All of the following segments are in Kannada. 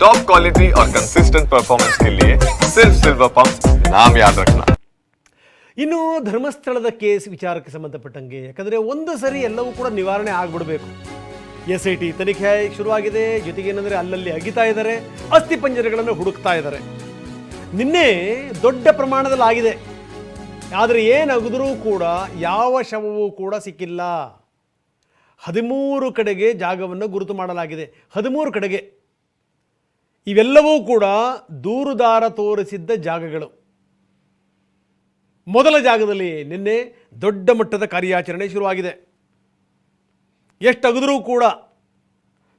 टॉप क्वालिटी और कंसिस्टेंट परफॉर्मेंस के लिए सिर्फ सिल्वर पंप नाम याद रखना ಇನ್ನು ಧರ್ಮಸ್ಥಳದ ಕೇಸ್ ವಿಚಾರಕ್ಕೆ ಸಂಬಂಧಪಟ್ಟಂಗೆ ಯಾಕಂದರೆ ಒಂದು ಸರಿ ಎಲ್ಲವೂ ಕೂಡ ನಿವಾರಣೆ ಆಗಿಬಿಡಬೇಕು ಎಸ್ ಐ ಟಿ ತನಿಖೆ ಶುರುವಾಗಿದೆ ಜೊತೆಗೆ ಏನಂದರೆ ಅಲ್ಲಲ್ಲಿ ಅಗಿತಾ ಇದ್ದಾರೆ ಅಸ್ಥಿ ಪಂಜರಗಳನ್ನು ಹುಡುಕ್ತಾ ಇದ್ದಾರೆ ನಿನ್ನೆ ದೊಡ್ಡ ಪ್ರಮಾಣದಲ್ಲಿ ಆಗಿದೆ ಆದರೆ ಏನಾಗಿದ್ರೂ ಕೂಡ ಯಾವ ಶವವೂ ಕೂಡ ಸಿಕ್ಕಿಲ್ಲ ಹದಿಮೂರು ಕಡೆಗೆ ಜಾಗವನ್ನು ಗುರುತು ಮಾಡಲಾಗಿದೆ ಹದಿಮೂರು ಕಡೆಗೆ ಇವೆಲ್ಲವೂ ಕೂಡ ದೂರುದಾರ ತೋರಿಸಿದ್ದ ಜಾಗಗಳು. ಮೊದಲ ಜಾಗದಲ್ಲಿ ನಿನ್ನೆ ದೊಡ್ಡ ಮಟ್ಟದ ಕಾರ್ಯಾಚರಣೆ ಶುರುವಾಗಿದೆ. ಎಷ್ಟು ಅಗದರೂ ಕೂಡ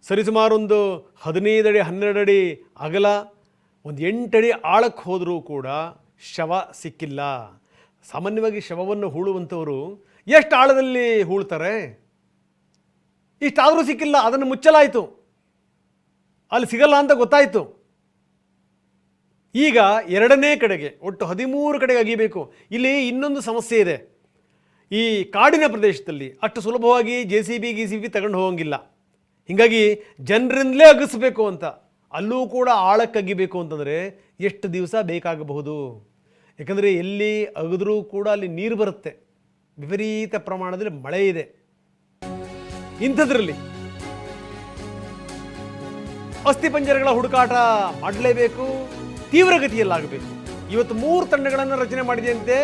ಸರಿಸುಮಾರೊಂದು ಹದಿನೈದು ಅಡಿ ಹನ್ನೆರಡು ಅಡಿ ಅಗಲ, ಒಂದು ಎಂಟಡಿ ಆಳಕ್ಕೆ ಹೋದರೂ ಕೂಡ ಶವ ಸಿಕ್ಕಿಲ್ಲ. ಸಾಮಾನ್ಯವಾಗಿ ಶವವನ್ನು ಹೂಳುವಂಥವರು ಎಷ್ಟು ಆಳದಲ್ಲಿ ಹೂಳ್ತಾರೆ? ಇಷ್ಟಾದರೂ ಸಿಕ್ಕಿಲ್ಲ, ಅದನ್ನು ಮುಚ್ಚಲಾಯಿತು. ಅಲ್ಲಿ ಸಿಗಲ್ಲ ಅಂತ ಗೊತ್ತಾಯಿತು. ಈಗ ಎರಡನೇ ಕಡೆಗೆ, ಒಟ್ಟು ಹದಿಮೂರು ಕಡೆಗೆ ಅಗಿಬೇಕು. ಇಲ್ಲಿ ಇನ್ನೊಂದು ಸಮಸ್ಯೆ ಇದೆ. ಈ ಕಾಡಿನ ಪ್ರದೇಶದಲ್ಲಿ ಅಷ್ಟು ಸುಲಭವಾಗಿ ಜೆ ಸಿ ಬಿ ಗಿ ಸಿ ಬಿ ತಗೊಂಡು ಹೋಗಂಗಿಲ್ಲ. ಹೀಗಾಗಿ ಜನರಿಂದಲೇ ಅಗಿಸ್ಬೇಕು ಅಂತ. ಅಲ್ಲೂ ಕೂಡ ಆಳಕ್ಕೆ ಅಗಿಬೇಕು ಅಂತಂದರೆ ಎಷ್ಟು ದಿವಸ ಬೇಕಾಗಬಹುದು. ಯಾಕಂದರೆ ಎಲ್ಲಿ ಅಗಿದ್ರೂ ಕೂಡ ಅಲ್ಲಿ ನೀರು ಬರುತ್ತೆ. ವಿಪರೀತ ಪ್ರಮಾಣದಲ್ಲಿ ಮಳೆ ಇದೆ. ಇಂಥದ್ರಲ್ಲಿ ಅಸ್ಥಿಪಂಜರಗಳ ಹುಡುಕಾಟ ಮಾಡಲೇಬೇಕು, ತೀವ್ರಗತಿಯಲ್ಲಾಗಬೇಕು. ಇವತ್ತು ಮೂರು ತಂಡಗಳನ್ನು ರಚನೆ ಮಾಡಿದೆಯಂತೆ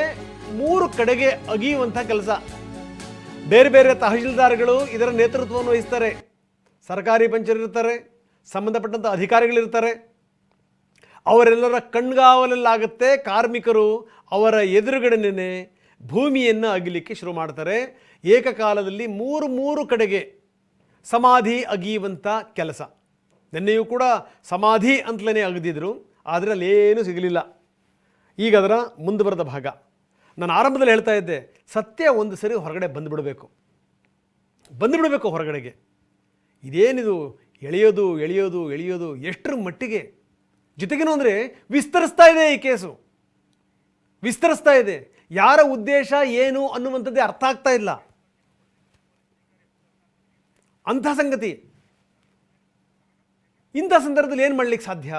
ಮೂರು ಕಡೆಗೆ ಅಗಿಯುವಂಥ ಕೆಲಸ. ಬೇರೆ ಬೇರೆ ತಹಶೀಲ್ದಾರ್ಗಳು ಇದರ ನೇತೃತ್ವವನ್ನು ವಹಿಸ್ತಾರೆ. ಸರ್ಕಾರಿ ಪಂಚರಿರ್ತಾರೆ ಸಂಬಂಧಪಟ್ಟಂಥ ಅಧಿಕಾರಿಗಳಿರ್ತಾರೆ ಅವರೆಲ್ಲರ ಕಣ್ಗಾವಲಲ್ಲಾಗುತ್ತೆ, ಕಾರ್ಮಿಕರು ಅವರ ಎದುರುಗಡೆನೇ ಭೂಮಿಯನ್ನು ಅಗಿಲಿಕ್ಕೆ ಶುರು ಮಾಡ್ತಾರೆ. ಏಕಕಾಲದಲ್ಲಿ ಮೂರು ಮೂರು ಕಡೆಗೆ ಸಮಾಧಿ ಅಗಿಯುವಂಥ ಕೆಲಸ. ನಿನ್ನೆಯೂ ಕೂಡ ಸಮಾಧಿ ಅಂತಲೇ ಅಗದಿದ್ರು ಆದರೆ ಅಲ್ಲೇನೂ ಸಿಗಲಿಲ್ಲ. ಈಗ ಅದರ ಮುಂದುವರೆದ ಭಾಗ. ನಾನು ಆರಂಭದಲ್ಲಿ ಹೇಳ್ತಾ ಇದ್ದೆ, ಸತ್ಯ ಒಂದು ಸರಿ ಹೊರಗಡೆ ಬಂದುಬಿಡಬೇಕು. ಬಂದುಬಿಡಬೇಕು ಹೊರಗಡೆಗೆ. ಇದೇನಿದು, ಎಳೆಯೋದು ಎಳೆಯೋದು ಎಳೆಯೋದು, ಎಷ್ಟರ ಮಟ್ಟಿಗೆ? ಜೊತೆಗೇನು ಅಂದರೆ, ವಿಸ್ತರಿಸ್ತಾ ಇದೆ ಈ ಕೇಸು. ವಿಸ್ತರಿಸ್ತಾ ಇದೆ. ಯಾರ ಉದ್ದೇಶ, ಏನು ಅನ್ನುವಂಥದ್ದೇ ಅರ್ಥ ಆಗ್ತಾ ಇಲ್ಲ. ಅಂಥ ಸಂಗತಿ. ಇಂಥ ಸಂದರ್ಭದಲ್ಲಿ ಏನು ಮಾಡ್ಲಿಕ್ಕೆ ಸಾಧ್ಯ?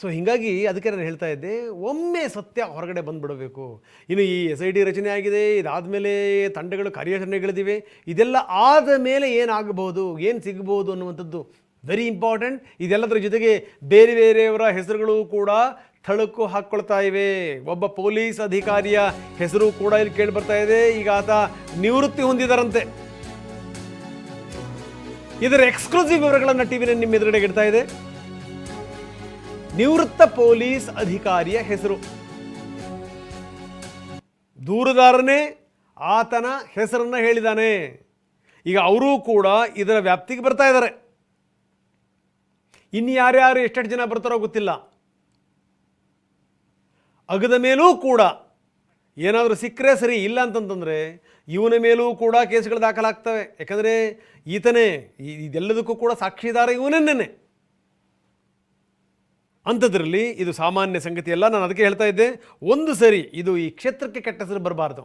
ಸೊ ಹೀಗಾಗಿ ಅದಕ್ಕೆ ನಾನು ಹೇಳ್ತಾ ಇದ್ದೆ, ಒಮ್ಮೆ ಸತ್ಯ ಹೊರಗಡೆ ಬಂದುಬಿಡಬೇಕು. ಇನ್ನು ಈ ಎಸ್ ಐ ಡಿ ರಚನೆ ಆಗಿದೆ, ಇದಾದಮೇಲೆ ತಂಡಗಳು ಕಾರ್ಯಾಚರಣೆಗಳಿದಿವೆ, ಇದೆಲ್ಲ ಆದ ಮೇಲೆ ಏನಾಗಬಹುದು, ಏನು ಸಿಗಬಹುದು ಅನ್ನುವಂಥದ್ದು ವೆರಿ ಇಂಪಾರ್ಟೆಂಟ್ ಇದೆಲ್ಲದರ ಜೊತೆಗೆ ಬೇರೆ ಬೇರೆಯವರ ಹೆಸರುಗಳು ಕೂಡ ಥಳಕು ಹಾಕ್ಕೊಳ್ತಾ ಇವೆ. ಒಬ್ಬ ಪೊಲೀಸ್ ಅಧಿಕಾರಿಯ ಹೆಸರು ಕೂಡ ಇಲ್ಲಿ ಕೇಳಿ ಬರ್ತಾ ಇದೆ. ಈಗ ಆತ ನಿವೃತ್ತಿ ಹೊಂದಿದಾರಂತೆ. ಇದರ ಎಕ್ಸ್ಕ್ಲೂಸಿವ್ ವಿವರಗಳನ್ನು ಟಿವಿ ನಿಮ್ಮ ಎದುರುಗಡೆ ಇಡ್ತಾ ಇದೆ. ನಿವೃತ್ತ ಪೊಲೀಸ್ ಅಧಿಕಾರಿಯ ಹೆಸರು. ದೂರುದಾರನೇ ಆತನ ಹೆಸರನ್ನ ಹೇಳಿದಾನೆ. ಈಗ ಅವರೂ ಕೂಡ ಇದರ ವ್ಯಾಪ್ತಿಗೆ ಬರ್ತಾ ಇದ್ದಾರೆ. ಇನ್ನು ಯಾರ್ಯಾರು ಎಷ್ಟೆಷ್ಟು ಜನ ಬರ್ತಾರೋ ಗೊತ್ತಿಲ್ಲ. ಅಗದ ಮೇಲೂ ಕೂಡ ಏನಾದರೂ ಸಿಕ್ಕರೆ ಸರಿ, ಇಲ್ಲ ಅಂತಂತಂದರೆ ಇವನ ಮೇಲೂ ಕೂಡ ಕೇಸ್ಗಳು ದಾಖಲಾಗ್ತವೆ. ಯಾಕಂದರೆ ಈತನೇ ಇದೆಲ್ಲದಕ್ಕೂ ಕೂಡ ಸಾಕ್ಷಿದಾರ ಇವನನ್ನೇ. ಅಂಥದ್ರಲ್ಲಿ ಇದು ಸಾಮಾನ್ಯ ಸಂಗತಿ ಅಲ್ಲ, ನಾನು ಅದಕ್ಕೆ ಹೇಳ್ತಾ ಇದ್ದೆ, ಒಂದು ಸರಿ ಇದು ಈ ಕ್ಷೇತ್ರಕ್ಕೆ ಕೆಟ್ಟ ಹೆಸರು ಬರಬಾರ್ದು.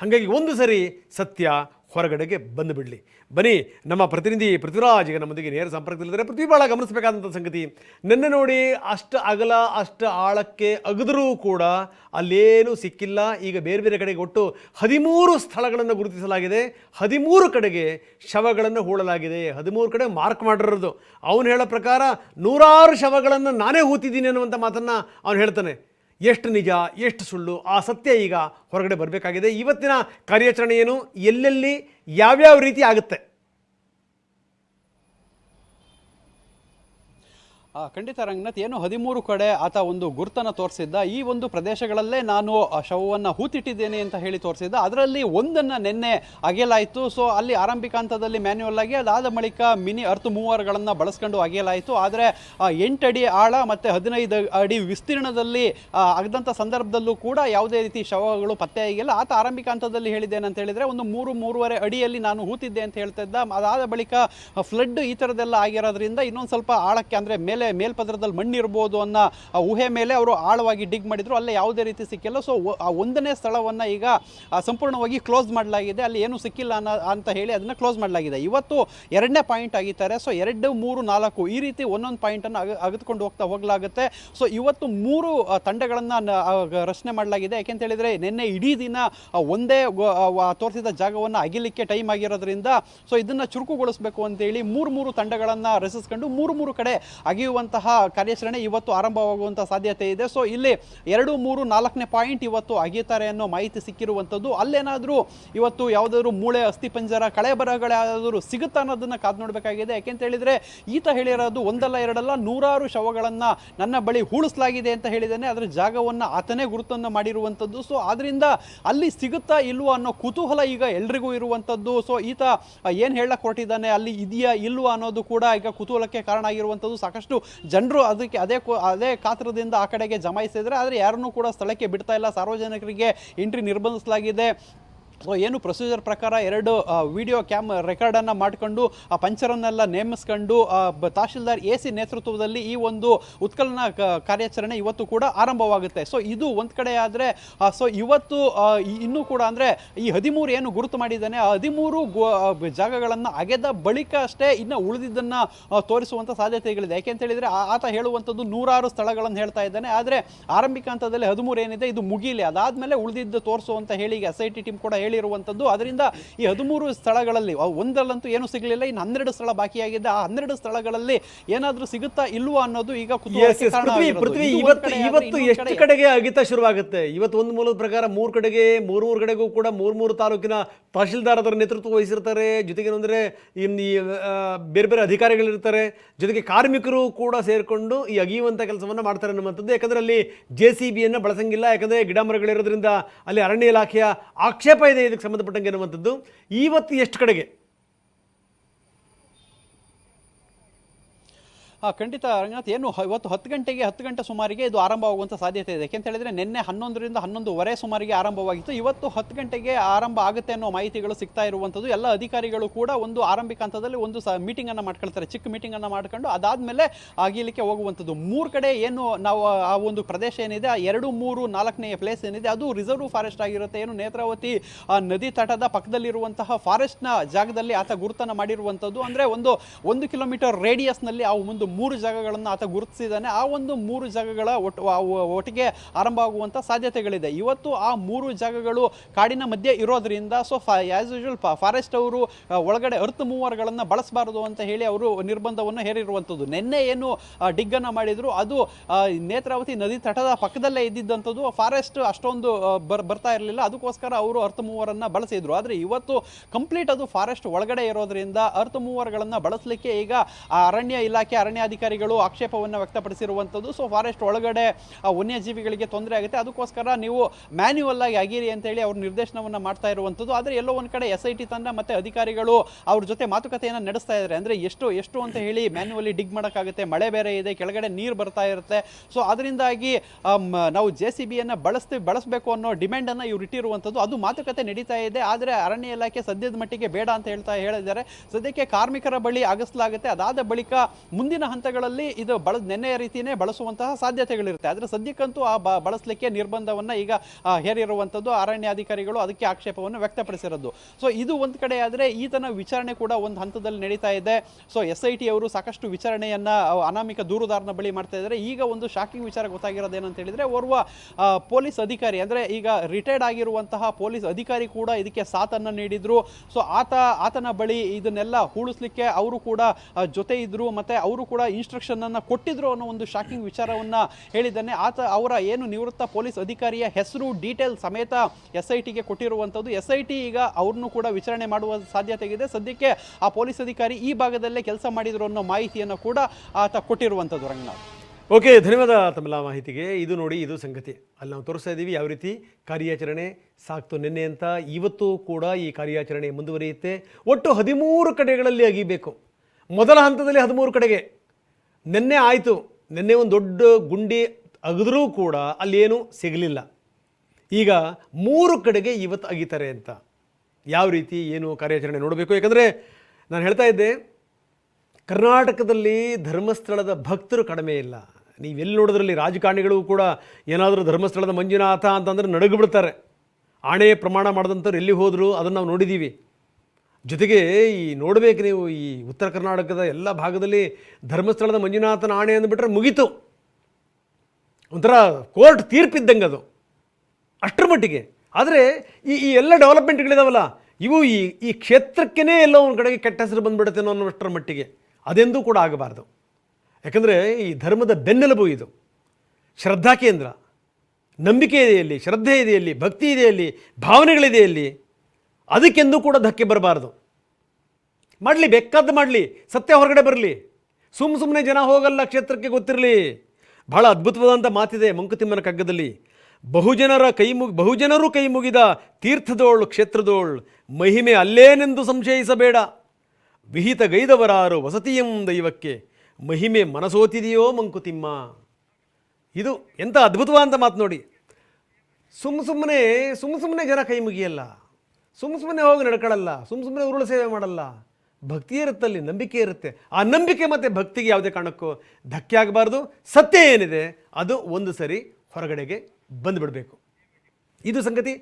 ಹಾಗಾಗಿ ಒಂದು ಸರಿ ಸತ್ಯ ಹೊರಗಡೆಗೆ ಬಂದು ಬಿಡಲಿ. ಬನ್ನಿ, ನಮ್ಮ ಪ್ರತಿನಿಧಿ ಪೃಥ್ವಿರಾಜ್ ಈಗ ನಮ್ಮೊಂದಿಗೆ ನೇರ ಸಂಪರ್ಕದಲ್ಲಿದ್ದಾರೆ. ಪೃಥ್ವಿ ಭಾಳ ಗಮನಿಸಬೇಕಾದಂಥ ಸಂಗತಿ, ನಿನ್ನೆ ನೋಡಿ ಅಷ್ಟು ಅಗಲ, ಅಷ್ಟು ಆಳಕ್ಕೆ ಅಗದರೂ ಕೂಡ ಅಲ್ಲೇನೂ ಸಿಕ್ಕಿಲ್ಲ. ಈಗ ಬೇರೆ ಬೇರೆ ಕಡೆಗೆ ಒಟ್ಟು ಹದಿಮೂರು ಸ್ಥಳಗಳನ್ನು ಗುರುತಿಸಲಾಗಿದೆ. ಹದಿಮೂರು ಕಡೆಗೆ ಶವಗಳನ್ನು ಹೂಳಲಾಗಿದೆ. ಹದಿಮೂರು ಕಡೆ ಮಾರ್ಕ್ ಮಾಡಿರೋದು. ಅವನು ಹೇಳೋ ಪ್ರಕಾರ ನೂರಾರು ಶವಗಳನ್ನು ನಾನೇ ಹೂತಿದ್ದೀನಿ ಅನ್ನುವಂಥ ಮಾತನ್ನು ಅವನು ಹೇಳ್ತಾನೆ. ಎಷ್ಟು ನಿಜ, ಎಷ್ಟು ಸುಳ್ಳು, ಆ ಸತ್ಯ ಈಗ ಹೊರಗಡೆ ಬರಬೇಕಾಗಿದೆ. ಇವತ್ತಿನ ಕಾರ್ಯಾಚರಣೆ ಏನು? ಎಲ್ಲೆಲ್ಲಿ ಯಾವ್ಯಾವ ರೀತಿ ಆಗುತ್ತೆ? ಖಂಡಿತ ರಂಗನಾಥ್, ಏನು ಹದಿಮೂರು ಕಡೆ ಆತ ಒಂದು ಗುರುತನ್ನು ತೋರಿಸಿದ್ದ. ಈ ಒಂದು ಪ್ರದೇಶಗಳಲ್ಲೇ ನಾನು ಶವವನ್ನು ಹೂತಿಟ್ಟಿದ್ದೇನೆ ಅಂತ ಹೇಳಿ ತೋರಿಸಿದ್ದ. ಅದರಲ್ಲಿ ಒಂದನ್ನು ನಿನ್ನೆ ಅಗೆಯಲಾಯಿತು. ಸೊ ಅಲ್ಲಿ ಆರಂಭಿಕ ಹಂತದಲ್ಲಿ ಮ್ಯಾನ್ಯುವಲ್ ಆಗಿ ಅದಾದ ಬಳಿಕ ಮಿನಿ ಅರ್ತ್ ಮೂವರ್ಗಳನ್ನು ಬಳಸ್ಕೊಂಡು ಅಗೆಯಲಾಯಿತು. ಆದರೆ ಎಂಟು ಅಡಿ ಆಳ ಮತ್ತು ಹದಿನೈದು ಅಡಿ ವಿಸ್ತೀರ್ಣದಲ್ಲಿ ಆಗದಂಥ ಸಂದರ್ಭದಲ್ಲೂ ಕೂಡ ಯಾವುದೇ ರೀತಿ ಶವಗಳು ಪತ್ತೆ ಆಗಿಲ್ಲ. ಆತ ಆರಂಭಿಕ ಹಂತದಲ್ಲಿ ಹೇಳಿದ್ದೇನೆ ಅಂತ ಹೇಳಿದರೆ, ಒಂದು ಮೂರು, ಮೂರುವರೆ ಅಡಿಯಲ್ಲಿ ನಾನು ಹೂತಿದ್ದೆ ಅಂತ ಹೇಳ್ತಾ ಇದ್ದ ಅದಾದ ಬಳಿಕ ಫ್ಲಡ್ ಈ ಥರದ್ದೆಲ್ಲ ಆಗಿರೋದ್ರಿಂದ ಇನ್ನೊಂದು ಸ್ವಲ್ಪ ಆಳಕ್ಕೆ, ಅಂದರೆ ಮೇಲೆ ಮತ್ತೆ ಮೇಲ್ಪದರದಲ್ಲಿ ಮಣ್ಣು ಇರ್ಬೋದು ಅನ್ನೋ ಊಹೆ ಮೇಲೆ ಅವರು ಆಳವಾಗಿ ಡಿಗ್ ಮಾಡಿದ್ರು. ಅಲ್ಲಿ ಯಾವುದೇ ರೀತಿ ಸಿಕ್ಕಿಲ್ಲ. ಸೊ ಆ ಒಂದನೇ ಸ್ಥಳವನ್ನು ಈಗ ಸಂಪೂರ್ಣವಾಗಿ ಕ್ಲೋಸ್ ಮಾಡಲಾಗಿದೆ. ಅಲ್ಲಿ ಏನು ಸಿಕ್ಕಿಲ್ಲ ಅನ್ನೋ, ಅಂತ ಹೇಳಿ ಅದನ್ನು ಕ್ಲೋಸ್ ಮಾಡಲಾಗಿದೆ. ಇವತ್ತು ಎರಡನೇ ಪಾಯಿಂಟ್ ಆಗಿದ್ದಾರೆ. ಸೊ ಎರಡು, ಮೂರು, ನಾಲ್ಕು ಈ ರೀತಿ ಒಂದೊಂದು ಪಾಯಿಂಟನ್ನು ಅಗ ಅಗೆದುಕೊಂಡು ಹೋಗ್ತಾ ಹೋಗಲಾಗುತ್ತೆ. ಸೊ ಇವತ್ತು ಮೂರು ತಂಡಗಳನ್ನ ರಚನೆ ಮಾಡಲಾಗಿದೆ. ಯಾಕೆಂತ ಹೇಳಿದರೆ ನಿನ್ನೆ ಇಡೀ ದಿನ ಒಂದೇ ತೋರಿಸಿದ ಜಾಗವನ್ನು ಅಗಿಲಿಕ್ಕೆ ಟೈಮ್ ಆಗಿರೋದ್ರಿಂದ ಸೊ ಇದನ್ನು ಚುರುಕುಗೊಳಿಸಬೇಕು ಅಂತೇಳಿ ಮೂರು ಮೂರು ತಂಡಗಳನ್ನು ರಚಿಸ್ಕೊಂಡು ಮೂರು ಮೂರು ಕಡೆ ಅಗೆಯುವಂತಹ ಕಾರ್ಯಾಚರಣೆ ಇವತ್ತು ಆರಂಭವಾಗುವಂತಹ ಸಾಧ್ಯತೆ ಇದೆ. ಸೊ ಇಲ್ಲಿ ಎರಡು, ಮೂರು, ನಾಲ್ಕನೇ ಪಾಯಿಂಟ್ ಇವತ್ತು ಅಗೆಯುತ್ತಾರೆ ಅನ್ನೋ ಮಾಹಿತಿ ಸಿಕ್ಕಿರುವಂಥದ್ದು. ಅಲ್ಲೇನಾದರೂ ಇವತ್ತು ಯಾವುದಾದ್ರು ಮೂಳೆ ಅಸ್ಥಿಪಂಜರ ಕಳೆ ಬರಹಗಳಾದರೂ ಸಿಗುತ್ತಾ ಅನ್ನೋದನ್ನು ಕಾದು ನೋಡಬೇಕಾಗಿದೆ. ಯಾಕೆಂತ ಹೇಳಿದರೆ ಈತ ಹೇಳಿರೋದು ಒಂದಲ್ಲ ಎರಡಲ್ಲ, ನೂರಾರು ಶವಗಳನ್ನು ನನ್ನ ಬಳಿ ಹೂಳಿಸಲಾಗಿದೆ ಅಂತ ಹೇಳಿದ್ದಾನೆ. ಅದರ ಜಾಗವನ್ನು ಆತನೇ ಗುರುತನ್ನು ಮಾಡಿರುವಂಥದ್ದು. ಸೊ ಆದ್ದರಿಂದ ಅಲ್ಲಿ ಸಿಗುತ್ತಾ ಇಲ್ವೋ ಅನ್ನೋ ಕುತೂಹಲ ಈಗ ಎಲ್ರಿಗೂ ಇರುವಂಥದ್ದು. ಸೊ ಈತ ಏನು ಹೇಳಕ್ಕೆ ಹೊರಟಿದ್ದಾನೆ, ಅಲ್ಲಿ ಇದೆಯಾ ಇಲ್ವಾ ಅನ್ನೋದು ಕೂಡ ಈಗ ಕುತೂಹಲಕ್ಕೆ ಕಾರಣ ಆಗಿರುವಂಥದ್ದು. ಸಾಕಷ್ಟು ಜನರು ಅದಕ್ಕೆ ಅದೇ ಅದೇ ಕಾತ್ರದಿಂದ ಆ ಕಡೆಗೆ ಜಮಾಯಿಸಿದರೆ, ಆದರೆ ಯಾರನ್ನೂ ಕೂಡ ಸ್ಥಳಕ್ಕೆ ಬಿಡ್ತಾ ಇಲ್ಲ. ಸಾರ್ವಜನಿಕರಿಗೆ ಎಂಟ್ರಿ ನಿರ್ಬಂಧಿಸಲಾಗಿದೆ. ಸೊ ಏನು ಪ್ರೊಸೀಜರ್ ಪ್ರಕಾರ ಎರಡು ವಿಡಿಯೋ ಕ್ಯಾಮ್ ರೆಕಾರ್ಡನ್ನು ಮಾಡಿಕೊಂಡು, ಆ, ಪಂಚರನ್ನೆಲ್ಲ ನೇಮಿಸ್ಕೊಂಡು ತಹಶೀಲ್ದಾರ್ ಎ ಸಿ ನೇತೃತ್ವದಲ್ಲಿ ಈ ಒಂದು ಉತ್ಕಲನ ಕಾರ್ಯಾಚರಣೆ ಇವತ್ತು ಕೂಡ ಆರಂಭವಾಗುತ್ತೆ. ಸೊ ಇದು ಒಂದು ಕಡೆ ಆದರೆ ಸೊ ಇವತ್ತು ಇನ್ನೂ ಕೂಡ ಅಂದರೆ, ಈ ಹದಿಮೂರು ಏನು ಗುರುತು ಮಾಡಿದ್ದಾನೆ, ಆ ಹದಿಮೂರು ಜಾಗಗಳನ್ನು ಅಗೆದ ಬಳಿಕ ಅಷ್ಟೇ ಇನ್ನು ಉಳಿದಿದ್ದನ್ನು ತೋರಿಸುವಂಥ ಸಾಧ್ಯತೆಗಳಿದೆ. ಯಾಕೆಂತ ಹೇಳಿದರೆ ಆತ ಹೇಳುವಂಥದ್ದು ನೂರಾರು ಸ್ಥಳಗಳನ್ನು ಹೇಳ್ತಾ ಇದ್ದಾನೆ. ಆದರೆ, ಆರಂಭಿಕ ಹಂತದಲ್ಲಿ ಹದಿಮೂರು ಏನಿದೆ, ಇದು ಮುಗಿಲಿ ಅದಾದಮೇಲೆ ಉಳಿದಿದ್ದು ತೋರಿಸುವಂತ ಹೇಳಿ ಎಸ್ ಐ ಟಿ ಟೀಮ್ ಕೂಡ ಹೇಳಿರುವಂಥದ್ದು ಅದರಿಂದ ಈ ಹದಿಮೂರು ಸ್ಥಳಗಳಲ್ಲಿ ಒಂದರಲ್ಲಂತೂ ಏನು ಸಿಗಲಿಲ್ಲ. ಇನ್ನು ಹನ್ನೆರಡು ಸ್ಥಳ ಬಾಕಿಯಾಗಿದೆ. ಆ ಹನ್ನೆರಡು ಸ್ಥಳಗಳಲ್ಲಿ ಏನಾದರೂ ಸಿಗುತ್ತಾ ಇಲ್ವಾ ಅನ್ನೋದು ಈಗ ಪೃಥ್ವಿ ಇವತ್ತು ಇವತ್ತು ಎಷ್ಟು ಕಡೆ ಕಡೆಗೆ ಅಗಿತ ಶುರುವಾಗುತ್ತೆ? ಇವತ್ತು ಒಂದು ಮೂಲದ ಪ್ರಕಾರ ಮೂರು ಕಡೆಗೆ ಮೂರು ಮೂರು ಕಡೆಗೂ ಕೂಡ ಮೂರು ಮೂರು ತಾಲೂಕಿನ ತಹಶೀಲ್ದಾರ್ ಅದರ ನೇತೃತ್ವ ವಹಿಸಿರ್ತಾರೆ. ಜೊತೆಗೆ ಏನಂದ್ರೆ ಇನ್ನು ಈ ಬೇರೆ ಬೇರೆ ಅಧಿಕಾರಿಗಳಿರ್ತಾರೆ. ಜೊತೆಗೆ ಕಾರ್ಮಿಕರು ಕೂಡ ಸೇರಿಕೊಂಡು ಈ ಅಗಿಯುವಂಥ ಕೆಲಸವನ್ನು ಮಾಡ್ತಾರೆ ಅನ್ನುವಂಥದ್ದು. ಯಾಕಂದ್ರೆ ಅಲ್ಲಿ ಜೆ ಸಿ ಬಿಯನ್ನು ಬಳಸಂಗಿಲ್ಲ. ಯಾಕಂದ್ರೆ ಗಿಡ ಮರಗಳಿರೋದ್ರಿಂದ ಅಲ್ಲಿ ಅರಣ್ಯ ಇಲಾಖೆಯ ಆಕ್ಷೇಪ ಇದೆ. ಇದಕ್ಕೆ ಸಂಬಂಧಪಟ್ಟಂಗೆ ಅನ್ನುವಂಥದ್ದು ಇವತ್ತು ಎಷ್ಟು ಕಡೆಗೆ? ಖಂಡಿತ ರಂಗನಾಥ್, ಏನು ಇವತ್ತು ಹತ್ತು ಗಂಟೆಗೆ ಹತ್ತು ಗಂಟೆ ಸುಮಾರಿಗೆ ಇದು ಆರಂಭವಾಗುವಂಥ ಸಾಧ್ಯತೆ ಇದೆ. ಯಾಕೆಂತ ಹೇಳಿದ್ರೆ ನಿನ್ನೆ ಹನ್ನೊಂದರಿಂದ ಹನ್ನೊಂದುವರೆ ಸುಮಾರಿಗೆ ಆರಂಭವಾಗಿತ್ತು. ಇವತ್ತು ಹತ್ತು ಗಂಟೆಗೆ ಆರಂಭ ಆಗುತ್ತೆ ಅನ್ನೋ ಮಾಹಿತಿಗಳು ಸಿಗ್ತಾ ಇರುವಂಥದ್ದು. ಎಲ್ಲ ಅಧಿಕಾರಿಗಳು ಕೂಡ ಒಂದು ಆರಂಭಿಕ ಹಂತದಲ್ಲಿ ಒಂದು ಮೀಟಿಂಗ್ ಅನ್ನ ಮಾಡ್ಕೊಳ್ತಾರೆ. ಚಿಕ್ಕ ಮೀಟಿಂಗ್ ಅನ್ನ ಮಾಡ್ಕೊಂಡು ಅದಾದ್ಮೇಲೆ ಆಗಿಲಿಕ್ಕೆ ಹೋಗುವಂಥದ್ದು. ಮೂರು ಕಡೆ ಏನು ನಾವು, ಆ ಒಂದು ಪ್ರದೇಶ ಏನಿದೆ, ಆ ಎರಡು, ಮೂರು, ನಾಲ್ಕನೇ ಪ್ಲೇಸ್ ಏನಿದೆ, ಅದು ರಿಸರ್ವ್ ಫಾರೆಸ್ಟ್ ಆಗಿರುತ್ತೆ. ಏನು ನೇತ್ರಾವತಿ ನದಿ ತಟದ ಪಕ್ಕದಲ್ಲಿರುವಂತಹ ಫಾರೆಸ್ಟ್ನ ಜಾಗದಲ್ಲಿ ಆತ ಗುರುತನ್ನ ಮಾಡಿರುವಂಥದ್ದು. ಅಂದ್ರೆ ಒಂದು ಒಂದು ಕಿಲೋಮೀಟರ್ ರೇಡಿಯಸ್ನಲ್ಲಿ ಆ ಒಂದು ಮೂರು ಜಾಗಗಳನ್ನು ಆತ ಗುರುತಿಸಿದ್ದಾನೆ. ಆ ಒಂದು ಮೂರು ಜಾಗಗಳ ಒಟ್ಟು ಒಟ್ಟಿಗೆ ಆರಂಭ ಆಗುವಂಥ ಸಾಧ್ಯತೆಗಳಿದೆ. ಇವತ್ತು ಆ ಮೂರು ಜಾಗಗಳು ಕಾಡಿನ ಮಧ್ಯೆ ಇರೋದ್ರಿಂದ ಸೊ ಆಸ್ ಯೂಶುವಲ್ ಫಾರೆಸ್ಟ್ ಅವರು ಒಳಗಡೆ ಅರ್ತ್ ಮೂವರ್ಗಳನ್ನು ಬಳಸಬಾರದು ಅಂತ ಹೇಳಿ ಅವರು ನಿರ್ಬಂಧವನ್ನು ಹೇರಿರುವಂಥದ್ದು. ನಿನ್ನೆ ಏನು ಡಿಗ್ಗನ್ನು ಮಾಡಿದ್ರು, ಅದು ನೇತ್ರಾವತಿ ನದಿ ತಟದ ಪಕ್ಕದಲ್ಲೇ ಇದ್ದಿದ್ದಂಥದ್ದು. ಫಾರೆಸ್ಟ್ ಅಷ್ಟೊಂದು ಬರ್ ಬರ್ತಾ ಇರಲಿಲ್ಲ. ಅದಕ್ಕೋಸ್ಕರ ಅವರು ಅರ್ಥ ಮೂವರನ್ನು ಬಳಸಿದ್ರು. ಆದರೆ ಇವತ್ತು ಕಂಪ್ಲೀಟ್ ಅದು ಫಾರೆಸ್ಟ್ ಒಳಗಡೆ ಇರೋದ್ರಿಂದ ಅರ್ಥ ಮೂವರ್ಗಳನ್ನು ಬಳಸಲಿಕ್ಕೆ ಈಗ ಅರಣ್ಯ ಇಲಾಖೆ ಅರಣ್ಯಾಧಿಕಾರಿಗಳು ಆಕ್ಷೇಪವನ್ನು ವ್ಯಕ್ತಪಡಿಸಿರುವಂಥದ್ದು. ಸೊ ಫಾರೆಸ್ಟ್ ಒಳಗಡೆ ವನ್ಯಜೀವಿಗಳಿಗೆ ತೊಂದರೆ ಆಗುತ್ತೆ. ಅದಕ್ಕೋಸ್ಕರ ನೀವು ಮ್ಯಾನ್ಯುವಲ್ ಆಗಿ ಅಗಿರಿ ಅಂತೇಳಿ ಅವ್ರ ನಿರ್ದೇಶನವನ್ನು ಮಾಡ್ತಾ ಇರುವಂಥದ್ದು. ಆದರೆ ಎಲ್ಲೋ ಒಂದು ಕಡೆ ಎಸ್ ಐ ಟಿ ತಂಡ ಮತ್ತು ಅಧಿಕಾರಿಗಳು ಅವ್ರ ಜೊತೆ ಮಾತುಕತೆಯನ್ನು ನಡೆಸ್ತಾ ಇದ್ದಾರೆ ಅಂದರೆ ಎಷ್ಟು ಎಷ್ಟು ಅಂತ ಹೇಳಿ ಮ್ಯಾನ್ಯುವಲಿ ಡಿಗ್ ಮಾಡೋಕ್ಕಾಗುತ್ತೆ. ಮಳೆ ಬೇರೆ ಇದೆ, ಕೆಳಗಡೆ ನೀರು ಬರ್ತಾ ಇರುತ್ತೆ. ಸೊ ಅದರಿಂದಾಗಿ ನಾವು ಜೆ ಸಿ ಬಿಯನ್ನು ಬಳಸ್ತೀವಿ ಬಳಸಬೇಕು ಅನ್ನೋ ಡಿಮ್ಯಾಂಡನ್ನು ಇವ್ರು ಇಟ್ಟಿರುವಂಥದ್ದು. ಅದು ಮಾತುಕತೆ ನಡೀತಾ ಇದೆ. ಆದರೆ ಅರಣ್ಯ ಇಲಾಖೆ ಸದ್ಯದ ಮಟ್ಟಿಗೆ ಬೇಡ ಅಂತ ಹೇಳ್ತಾ ಹೇಳಿದ್ದಾರೆ. ಸದ್ಯಕ್ಕೆ ಕಾರ್ಮಿಕರ ಬಳಿ ಆಗಿಸಲಾಗುತ್ತೆ. ಅದಾದ ಬಳಿಕ ಮುಂದಿನ ಹಂತಗಳಲ್ಲಿ ಇದು ಬಳ, ನೆನ್ನೆಯ ರೀತಿಯೇ ಬಳಸುವಂತಹ ಸಾಧ್ಯತೆಗಳಿರುತ್ತೆ. ಆದರೆ ಸದ್ಯಕ್ಕಂತೂ ಆ ಬ- ಬಳಸಲಿಕ್ಕೆ ನಿರ್ಬಂಧವನ್ನು ಈಗ ಹೇರಿರುವಂಥದ್ದು ಅರಣ್ಯಾಧಿಕಾರಿಗಳು ಅದಕ್ಕೆ ಆಕ್ಷೇಪವನ್ನು ವ್ಯಕ್ತಪಡಿಸಿರೋದು. ಸೊ ಇದು ಒಂದು ಕಡೆ ಆದರೆ ಈತನ ವಿಚಾರಣೆ ಕೂಡ ಒಂದು ಹಂತದಲ್ಲಿ ನಡೀತಾ ಇದೆ. ಸೊ ಎಸ್ ಐ ಟಿ ಅವರು ಸಾಕಷ್ಟು ವಿಚಾರಣೆಯನ್ನು ಅನಾಮಿಕ ದೂರುದಾರನ ಬಳಿ ಮಾಡ್ತಾ ಇದ್ದಾರೆ. ಈಗ ಒಂದು ಶಾಕಿಂಗ್ ವಿಚಾರ ಗೊತ್ತಾಗಿರೋದು ಏನಂತ ಹೇಳಿದ್ರೆ, ಓರ್ವ ಪೊಲೀಸ್ ಅಧಿಕಾರಿ, ಅಂದರೆ ಈಗ ರಿಟೈರ್ಡ್ ಆಗಿರುವಂತಹ ಪೊಲೀಸ್ ಅಧಿಕಾರಿ ಕೂಡ ಇದಕ್ಕೆ ಸಾಥನ್ನು ನೀಡಿದರು. ಸೊ ಆತ, ಆತನ ಬಳಿ ಇದನ್ನೆಲ್ಲ ಹೂಳಿಸ್ಲಿಕ್ಕೆ ಅವರು ಕೂಡ ಜೊತೆ ಇದ್ದರು ಮತ್ತೆ ಅವರು ಕೂಡ ಇನ್ಸ್ಟ್ರಕ್ಷನ್ ಅನ್ನ ಕೊಟ್ಟಿದ್ರು ಅನ್ನೋ ಒಂದು ಶಾಕಿಂಗ್ ವಿಚಾರವನ್ನ ಹೇಳಿದ್ದಾನೆ. ಆತ ಅವರ ಏನು ನಿವೃತ್ತ ಪೊಲೀಸ್ ಅಧಿಕಾರಿಯ ಹೆಸರು ಡೀಟೇಲ್ ಸಮೇತ ಎಸ್ ಐ ಟಿಗೆ ಕೊಟ್ಟಿರುವಂಥದ್ದು. ಎಸ್ ಐ ಟಿ ಈಗ ಅವ್ರನ್ನೂ ಕೂಡ ವಿಚಾರಣೆ ಮಾಡುವ ಸಾಧ್ಯತೆ ಇದೆ. ಸದ್ಯಕ್ಕೆ ಆ ಪೊಲೀಸ್ ಅಧಿಕಾರಿ ಈ ಭಾಗದಲ್ಲೇ ಕೆಲಸ ಮಾಡಿದ್ರು ಅನ್ನೋ ಮಾಹಿತಿಯನ್ನು ಕೂಡ ಆತ ಕೊಟ್ಟಿರುವಂಥದ್ದು ರಂಗನಾಥ್. ಓಕೆ, ಧನ್ಯವಾದ ತಮ್ಮೆಲ್ಲ ಮಾಹಿತಿಗೆ. ಇದು ನೋಡಿ, ಇದು ಸಂಗತಿ. ಅಲ್ಲಿ ನಾವು ತೋರಿಸ್ತಾ ಇದ್ದೀವಿ ಯಾವ ರೀತಿ ಕಾರ್ಯಾಚರಣೆ ಸಾಕ್ತು ನಿನ್ನೆ ಅಂತ. ಇವತ್ತು ಕೂಡ ಈ ಕಾರ್ಯಾಚರಣೆ ಮುಂದುವರಿಯುತ್ತೆ. ಒಟ್ಟು ಹದಿಮೂರು ಕಡೆಗಳಲ್ಲಿ ಅಗಿಬೇಕು. ಮೊದಲ ಹಂತದಲ್ಲಿ ಹದಿಮೂರು ಕಡೆಗೆ. ನಿನ್ನೆ ಆಯಿತು. ನಿನ್ನೆ ಒಂದು ದೊಡ್ಡ ಗುಂಡಿ ಅಗದ್ರೂ ಕೂಡ ಅಲ್ಲೇನು ಸಿಗಲಿಲ್ಲ. ಈಗ ಮೂರು ಕಡೆಗೆ ಇವತ್ತು ಅಗಿತಾರೆ ಅಂತ. ಯಾವ ರೀತಿ, ಏನು ಕಾರ್ಯಾಚರಣೆ ನೋಡಬೇಕು? ಯಾಕಂದರೆ ನಾನು ಹೇಳ್ತಾ ಇದ್ದೆ, ಕರ್ನಾಟಕದಲ್ಲಿ ಧರ್ಮಸ್ಥಳದ ಭಕ್ತರು ಕಡಿಮೆ ಇಲ್ಲ. ನೀವೆಲ್ಲಿ ನೋಡಿದ್ರಲ್ಲಿ ರಾಜಕಾರಣಿಗಳು ಕೂಡ ಏನಾದರೂ ಧರ್ಮಸ್ಥಳದ ಮಂಜುನಾಥ ಅಂತಂದ್ರೆ ನಡುಗು ಬಿಡ್ತಾರೆ ಆಣೆ ಪ್ರಮಾಣ ಮಾಡಿದಂಥವ್ರು ಎಲ್ಲಿ ಹೋದರೂ ಅದನ್ನು ನಾವು ನೋಡಿದ್ದೀವಿ ಜೊತೆಗೆ ಈ ನೋಡಬೇಕು ನೀವು ಈ ಉತ್ತರ ಕರ್ನಾಟಕದ ಎಲ್ಲ ಭಾಗದಲ್ಲಿ ಧರ್ಮಸ್ಥಳದ ಮಂಜುನಾಥನ ಆಣೆ ಅಂದ್ಬಿಟ್ರೆ ಮುಗೀತು. ಒಂಥರ ಕೋರ್ಟ್ ತೀರ್ಪಿದ್ದಂಗೆ ಅದು. ಅಷ್ಟರ ಮಟ್ಟಿಗೆ. ಆದರೆ ಈ ಈ ಎಲ್ಲ ಡೆವಲಪ್ಮೆಂಟ್ಗಳಿದಾವಲ್ಲ, ಇವು ಈ ಈ ಕ್ಷೇತ್ರಕ್ಕೇ ಎಲ್ಲ ಒಂದು ಕಡೆಗೆ ಕೆಟ್ಟ ಹೆಸರು ಬಂದ್ಬಿಡುತ್ತೆ ಅನ್ನೋಷ್ಟರ ಮಟ್ಟಿಗೆ. ಅದೆಂದೂ ಕೂಡ ಆಗಬಾರ್ದು. ಯಾಕಂದರೆ ಈ ಧರ್ಮದ ಬೆನ್ನೆಲುಬು ಇದು. ಶ್ರದ್ಧಾ ಕೇಂದ್ರ. ನಂಬಿಕೆ ಇದೆಯಲ್ಲಿ, ಶ್ರದ್ಧೆ ಇದೆಯಲ್ಲಿ, ಭಕ್ತಿ ಇದೆಯಲ್ಲಿ, ಭಾವನೆಗಳಿದೆಯಲ್ಲಿ. ಅದಕ್ಕೆಂದೂ ಕೂಡ ಧಕ್ಕೆ ಬರಬಾರ್ದು. ಮಾಡಲಿ, ಬೇಕಾದ್ದು ಮಾಡಲಿ, ಸತ್ಯ ಹೊರಗಡೆ ಬರಲಿ. ಸುಮ್ಮ ಸುಮ್ಮನೆ ಜನ ಹೋಗಲ್ಲ ಕ್ಷೇತ್ರಕ್ಕೆ ಗೊತ್ತಿರಲಿ. ಬಹಳ ಅದ್ಭುತವಾದಂಥ ಮಾತಿದೆ ಮಂಕುತಿಮ್ಮನ ಕಗ್ಗದಲ್ಲಿ ಬಹುಜನರ ಕೈ ಮುಗಿ, ಬಹುಜನರು ಕೈ ಮುಗಿದ ತೀರ್ಥದೋಳು, ಕ್ಷೇತ್ರದೋಳು, ಮಹಿಮೆ ಅಲ್ಲೇನೆಂದು ಸಂಶಯಿಸಬೇಡ. ವಿಹಿತ ಗೈದವರಾರು ವಸತಿಯಂ ದೈವಕ್ಕೆ, ಮಹಿಮೆ ಮನಸೋತಿದೆಯೋ ಮಂಕುತಿಮ್ಮ. ಇದು ಎಂಥ ಅದ್ಭುತವಾದಂಥ ಮಾತು ನೋಡಿ. ಸುಮ್ಮ ಸುಮ್ಮನೆ ಸುಮ್ಮ ಸುಮ್ಮನೆ ಜನ ಕೈ ಮುಗಿಯಲ್ಲ. ಸುಮ್ಮ ಸುಮ್ಮನೆ ಹೋಗಿ ನಡ್ಕೊಳ್ಳಲ್ಲ ಸುಮ್ಮ ಸುಮ್ಮನೆ ಉರುಳು ಸೇವೆ ಮಾಡಲ್ಲ. ಭಕ್ತಿ ಇರುತ್ತಲ್ಲಿ, ನಂಬಿಕೆ ಇರುತ್ತೆ. ಆ ನಂಬಿಕೆ ಮತ್ತು ಭಕ್ತಿಗೆ ಯಾವುದೇ ಕಾರಣಕ್ಕೂ ಧಕ್ಕೆ ಆಗಬಾರ್ದು ಸತ್ಯ ಏನಿದೆ, ಅದು ಒಂದು ಸರಿ ಹೊರಗಡೆಗೆ ಬಂದುಬಿಡಬೇಕು. ಇದು ಸಂಗತಿ.